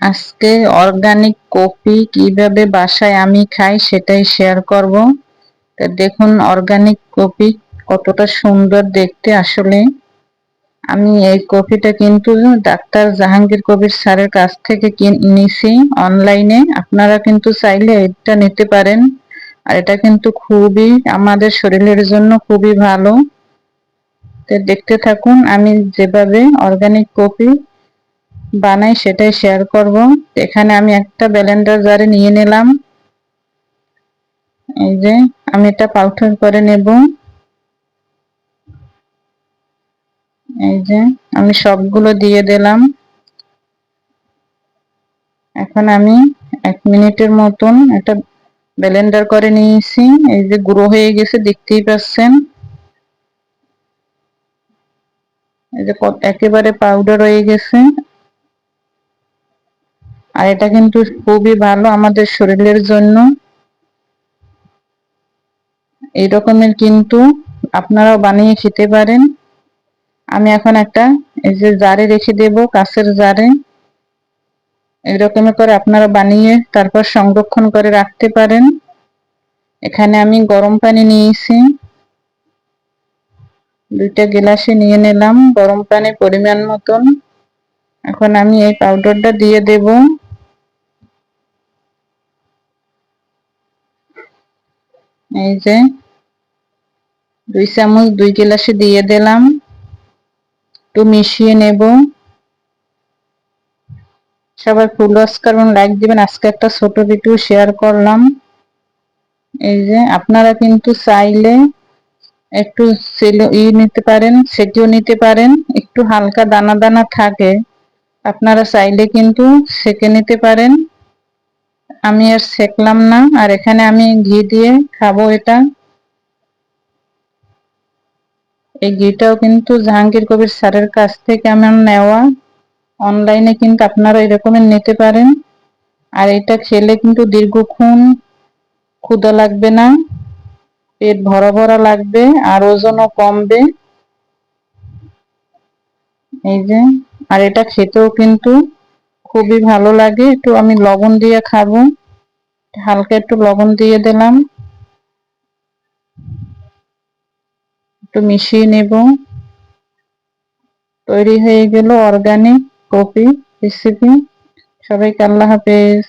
আজকে organic coffee কীভাবে বাসায় আমি খাই সেটাই শেয়ার করব। তো দেখুন অর্গানিক কফি কতটা সুন্দর দেখতে আসলে। আমি এই কফিটা কিন্তু ডাক্তার জাহাঙ্গীর কবির স্যারের কাছ থেকে নিছি অনলাইনে আপনারা কিন্তু চাইলে এটা নিতে পারেন। আর এটা কিন্তু খুবই আমাদের শরীরের জন্য খুবই ভালো। দেখতে থাকুন আমি যেভাবে অর্গানিক কফি বানাই সেটাই শেয়ার করব। এখানে আমি একটা ব্যালেন্ডার জারে নিয়ে নিলাম। এই যে, আমি এটা পাউডার করে নেব। এই যে, আমি সবগুলো দিয়ে দিলাম। এখন আমি এক মিনিটের মতন এটা ব্লেন্ডার করে নিয়েছি। এই যে গুঁড়ো হয়ে গেছে, দেখতেই পাচ্ছেন। এই যে একেবারে পাউডার হয়ে গেছে। আর এটা কিন্তু খুবই ভালো আমাদের শরীরের জন্য। এই রকমের কিন্তু আপনারাও বানিয়ে খেতে পারেন। আমি এখন একটা এই যে জারে রেখে দেব কাছের জারে। এরকম করে আপনারা বানিয়ে তারপর সংরক্ষণ করে রাখতে পারেন। এখানে আমি গরম পানি নিয়েছি। দুইটা গ্লাসে নিয়ে নিলাম, গরম পানি পরিমাণ মতন। এখন আমি এই পাউডারটা দিয়ে দেব। এই যে, দুই চামচ দুই গ্লাসে দিয়ে দিলাম। একটু মিশিয়ে নেব। সবাই ফুল ওয়াশ করবেন লাইক দিবেন। আজকে একটা ছোট ভিডিও শেয়ার করলাম। এই যে, আপনারা কিন্তু চাইলে একটু ই নিতে পারেন, সেটিও নিতে পারেন। একটু হালকা দানা দানা থাকে। আপনারা চাইলে কিন্তু সেকে নিতে পারেন। আমি আর সেকলাম না, আর এখানে আমি ঘি দিয়ে খাব এটা। এই ঘিটাও কিন্তু জাহাঙ্গীর কবির স্যারের কাছ থেকে আমার নেওয়া। অনলাইনে কিন্তু আপনারা এরকমের নিতে পারেন। আর এটা খেলে কিন্তু দীর্ঘক্ষণ ক্ষুদা লাগবে না, পেট ভরা ভরা লাগবে, আর ওজনও কমবে। এই যে, আর এটা খেতেও কিন্তু খুবই ভালো লাগে। একটু আমি লবণ দিয়ে খাব। হালকা একটু লবণ দিয়ে দিলাম। একটু মিশিয়ে নেব। তৈরি হয়ে গেল অর্গানিক কপি রেসিপি সবাইকে আল্লাহ হাফেজ।